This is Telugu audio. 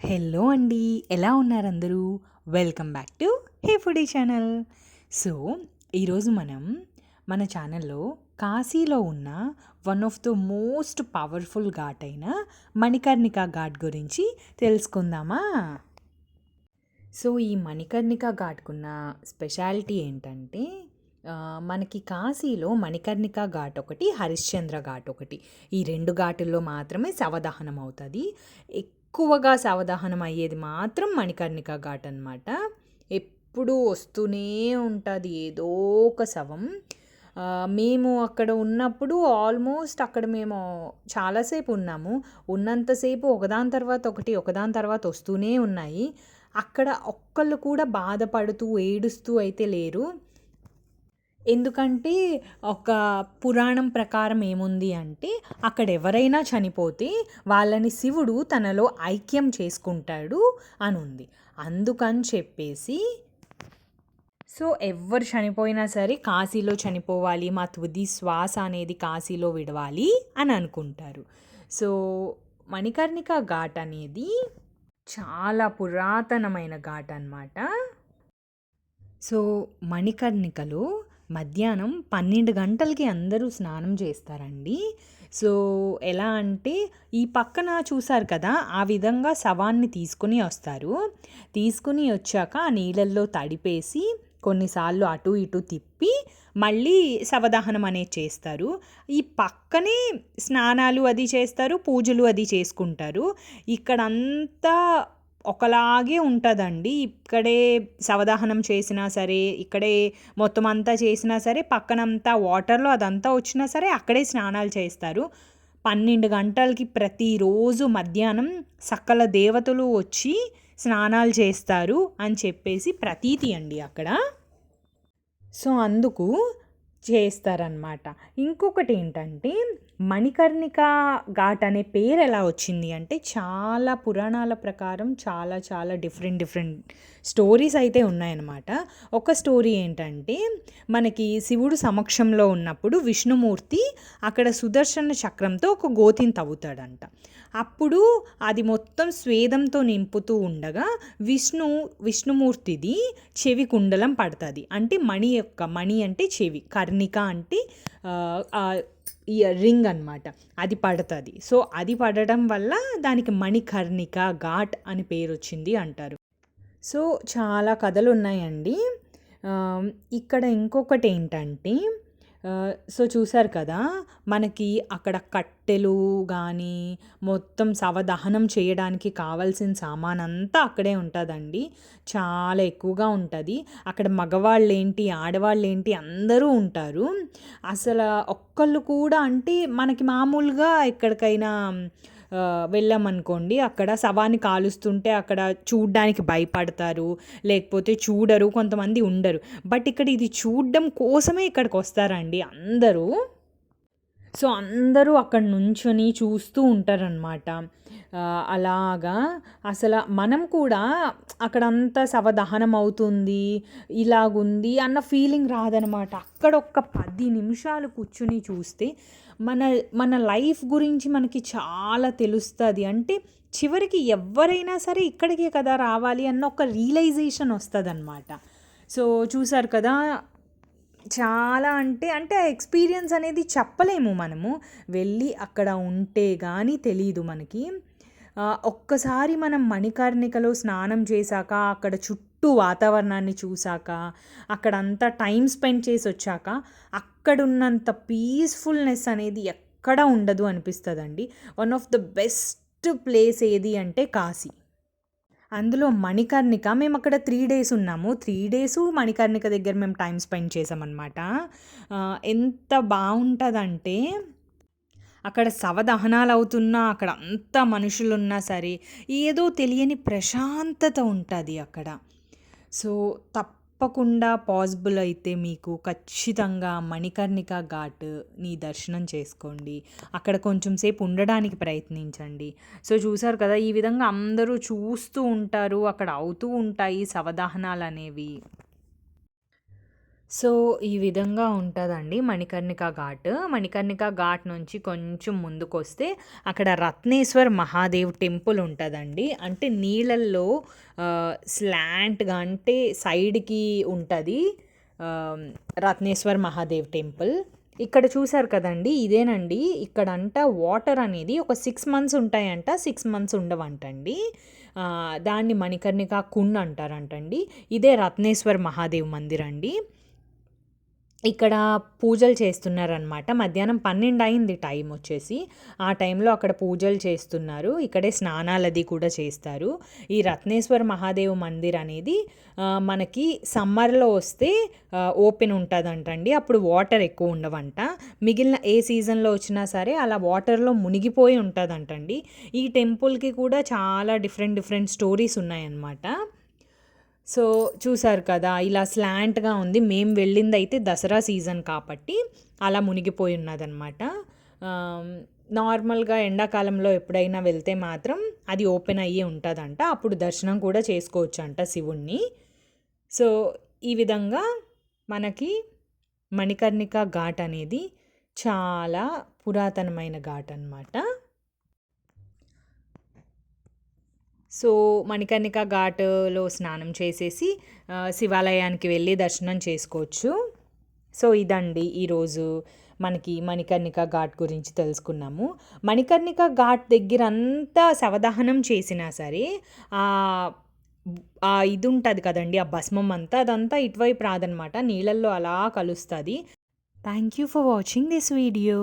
హలో అండి ఎలా ఉన్నారు అందరూ welcome back to hey foodie channel. So ఈరోజు మనం మన ఛానల్లో కాశీలో ఉన్న one of the most powerful ghat అయిన మణికర్ణిక ఘాట్ గురించి తెలుసుకుందామా? సో ఈ మణికర్ణిక ఘాట్కున్న స్పెషాలిటీ ఏంటంటే మనకి కాశీలో మణికర్ణిక ఘాట్ ఒకటి హరిశ్చంద్ర ఘాట్ ఒకటి. ఈ రెండు ఘాటుల్లో మాత్రమే శవదహనం అవుతుంది. ఎక్కువగా సావధానం అయ్యేది మాత్రం మణికర్ణిక ఘాట్ అనమాట ఎప్పుడూ వస్తూనే ఉంటుంది ఏదో ఒక శవం. మేము అక్కడ ఉన్నప్పుడు ఆల్మోస్ట్ అక్కడ మేము చాలాసేపు ఉన్నాము. ఉన్నంతసేపు ఒకదాని తర్వాత ఒకటి ఒకదాని తర్వాత వస్తూనే ఉన్నాయి. అక్కడ ఒక్కళ్ళు కూడా బాధపడుతూ ఏడుస్తూ అయితే లేరు. ఎందుకంటే ఒక పురాణం ప్రకారం ఏముంది అంటే అక్కడ ఎవరైనా చనిపోతే వాళ్ళని శివుడు తనలో ఐక్యం చేసుకుంటాడు అని ఉంది అందుకని చెప్పేసి సో ఎవరు చనిపోయినా సరే కాశీలో చనిపోవాలి మా తుది శ్వాస అనేది కాశీలో విడవాలి అని అనుకుంటారు. సో మణికర్ణిక ఘాట్ అనేది చాలా పురాతనమైన ఘాట్ అనమాట సో మణికర్ణికలో మధ్యాహ్నం పన్నెండు గంటలకి అందరూ స్నానం చేస్తారండి. సో ఎలా అంటే ఈ పక్కన చూసారు కదా ఆ విధంగా శవాన్ని తీసుకుని వస్తారు. తీసుకుని వచ్చాక ఆ నీళ్ళల్లో తడిపేసి కొన్నిసార్లు అటు ఇటు తిప్పి మళ్ళీ శవదహనం అనేది చేస్తారు. ఈ పక్కనే స్నానాలు అది చేస్తారు పూజలు అది చేసుకుంటారు. ఇక్కడంతా ఒకలాగే ఉంటుందండి. ఇక్కడే శవదహనం చేసినా సరే ఇక్కడే మొత్తం అంతా చేసినా సరే పక్కనంతా వాటర్లో అదంతా వచ్చినా సరే అక్కడే స్నానాలు చేస్తారు. పన్నెండు గంటలకి ప్రతిరోజు మధ్యాహ్నం సకల దేవతలు వచ్చి స్నానాలు చేస్తారు అని చెప్పేసి ప్రతీతి అండి అక్కడ. సో అందుకు చేస్తారనమాట ఇంకొకటి ఏంటంటే మణికర్ణిక ఘాట్ అనే పేరు ఎలా వచ్చింది అంటే చాలా పురాణాల ప్రకారం చాలా చాలా డిఫరెంట్ డిఫరెంట్ స్టోరీస్ అయితే ఉన్నాయన్నమాట. ఒక స్టోరీ ఏంటంటే మనకి శివుడు సమక్షంలో ఉన్నప్పుడు విష్ణుమూర్తి అక్కడ సుదర్శన చక్రంతో ఒక గోతిని తవ్వుతాడంట. అప్పుడు అది మొత్తం స్వేదంతో నింపుతూ ఉండగా విష్ణు విష్ణుమూర్తిది చెవి కుండలం పడుతుంది. అంటే మణి యొక్క మణి అంటే చెవి కర్ణిక అంటే ఇయర్ రింగ్ అనమాట అది పడుతుంది. సో అది పడడం వల్ల దానికి మణికర్ణిక ఘాట్ అని పేరు వచ్చింది అంటారు. సో చాలా కథలు ఉన్నాయండి ఇక్కడ ఇంకొకటి ఏంటంటే సో చూసారు కదా మనకి అక్కడ కట్టెలు కానీ మొత్తం శవదహనం చేయడానికి కావాల్సిన సామాన్ అంతా అక్కడే ఉంటుందండి. చాలా ఎక్కువగా ఉంటుంది. అక్కడ మగవాళ్ళు ఏంటి ఆడవాళ్ళు ఏంటి అందరూ ఉంటారు. అసలు ఒక్కళ్ళు కూడా అంటే మనకి మామూలుగా ఎక్కడికైనా వెళ్ళామనుకోండి అక్కడ శవాన్ని కాలుస్తుంటే అక్కడ చూడడానికి భయపడతారు లేకపోతే చూడరు కొంతమంది ఉండరు. బట్ ఇక్కడ ఇది చూడడం కోసమే ఇక్కడికి వస్తారండి అందరూ. సో అందరూ అక్కడ నుంచొని చూస్తూ ఉంటారనమాట అలాగా. అసలు మనం కూడా అక్కడంతా శవదహనం అవుతుంది ఇలాగుంది అన్న ఫీలింగ్ రాదనమాట. అక్కడ ఒక్క పది నిమిషాలు కూర్చుని చూస్తే మన మన లైఫ్ గురించి మనకి చాలా తెలుస్తుంది. అంటే చివరికి ఎవరైనా సరే ఇక్కడికే కదా రావాలి అన్న ఒక రియలైజేషన్ వస్తుంది సో చూసారు కదా చాలా అంటే అంటే ఆ ఎక్స్పీరియన్స్ అనేది చెప్పలేము మనము. వెళ్ళి అక్కడ ఉంటే కానీ తెలియదు మనకి. ఒక్కసారి మనం మణికర్ణికలో స్నానం చేశాక అక్కడ చుట్టూ వాతావరణాన్ని చూశాక అక్కడంతా టైం స్పెండ్ చేసి వచ్చాక అక్కడున్నంత పీస్ఫుల్నెస్ అనేది ఎక్కడ ఉండదు అనిపిస్తుందండి. One of the best place ఏది అంటే కాశీ. అందులో మణికర్ణిక మేము అక్కడ త్రీ డేస్ ఉన్నాము. త్రీ డేస్ మణికర్ణిక దగ్గర మేము టైం స్పెండ్ చేసామన్నమాట ఎంత బాగుంటుందంటే అక్కడ శవదహనాలు అవుతున్నా అక్కడ అంత మనుషులు ఉన్నా సరే ఏదో తెలియని ప్రశాంతత ఉంటుంది అక్కడ. సో తప్పకుండా పాసిబుల్ అయితే మీకు ఖచ్చితంగా మణికర్ణిక ఘాట్ని దర్శనం చేసుకోండి. అక్కడ కొంచెం సేపు ఉండడానికి ప్రయత్నించండి. సో చూసారు కదా ఈ విధంగా అందరూ చూస్తూ ఉంటారు అక్కడ అవుతూ ఉంటాయి శవదహనాలు అనేవి సో, ఈ విధంగా ఉంటుందండి మణికర్ణిక ఘాట్. మణికర్ణిక ఘాట్ నుంచి కొంచెం ముందుకొస్తే అక్కడ రత్నేశ్వర్ మహాదేవ్ టెంపుల్ ఉంటదండి. అంటే నీళ్ళల్లో స్లాంట్‌గా అంటే సైడ్‌కి ఉంటుంది రత్నేశ్వర్ మహాదేవ్ టెంపుల్. ఇక్కడ చూసారు కదండి ఇదేనండి. ఇక్కడంట వాటర్ అనేది ఒక సిక్స్ మంత్స్ ఉంటాయంట. సిక్స్ మంత్స్ ఉండవంటండి. దాన్ని మణికర్ణిక కుండ్ అంటారంటండి. ఇదే రత్నేశ్వర్ మహాదేవ్ మందిర్ అండి. ఇక్కడ పూజలు చేస్తున్నారనమాట. మధ్యాహ్నం 12 అయింది టైం వచ్చేసి. ఆ టైంలో అక్కడ పూజలు చేస్తున్నారు. ఇక్కడే స్నానాలది కూడా చేస్తారు. ఈ రత్నేశ్వర మహాదేవ్ మందిర్ అనేది మనకి సమ్మర్‌లో వస్తే ఓపెన్ ఉంటుందంటండి అప్పుడు వాటర్ ఎక్కువ ఉండవంట. మిగిలిన ఏ సీజన్‌లో వచ్చినా సరే అలా వాటర్‌లో మునిగిపోయి ఉంటుందంటండి ఈ టెంపుల్‌కి కూడా చాలా డిఫరెంట్ డిఫరెంట్ స్టోరీస్ ఉన్నాయన్నమాట. సో, చూసారు కదా! ఇలా స్లాంట్‌గా ఉంది. మేము వెళ్ళిందయితే దసరా సీజన్ కాబట్టి అలా మునిగిపోయి ఉన్నదనమాట. నార్మల్‌గా ఎండాకాలంలో ఎప్పుడైనా వెళ్తే మాత్రం అది ఓపెన్ అయ్యి ఉంటుందంట అప్పుడు దర్శనం కూడా చేసుకోవచ్చంట శివుణ్ణి సో, ఈ విధంగా మనకి మణికర్ణిక ఘాట్ అనేది చాలా పురాతనమైన ఘాట్ అనమాట. సో, మణికర్ణిక ఘాట్‌లో స్నానం చేసేసి శివాలయానికి వెళ్ళి దర్శనం చేసుకోవచ్చు. సో, ఇదండి ఈరోజు మనకి మణికర్ణిక ఘాట్ గురించి తెలుసుకున్నాము. మణికర్ణిక ఘాట్ దగ్గర అంతా శవదహనం చేసినా సరే ఆ ఇది ఉంటుంది కదండి ఆ భస్మం అంతా అదంతా ఇటువైపు రాదనమాట. నీళ్ళల్లో అలా కలుస్తుంది thank you for watching this video.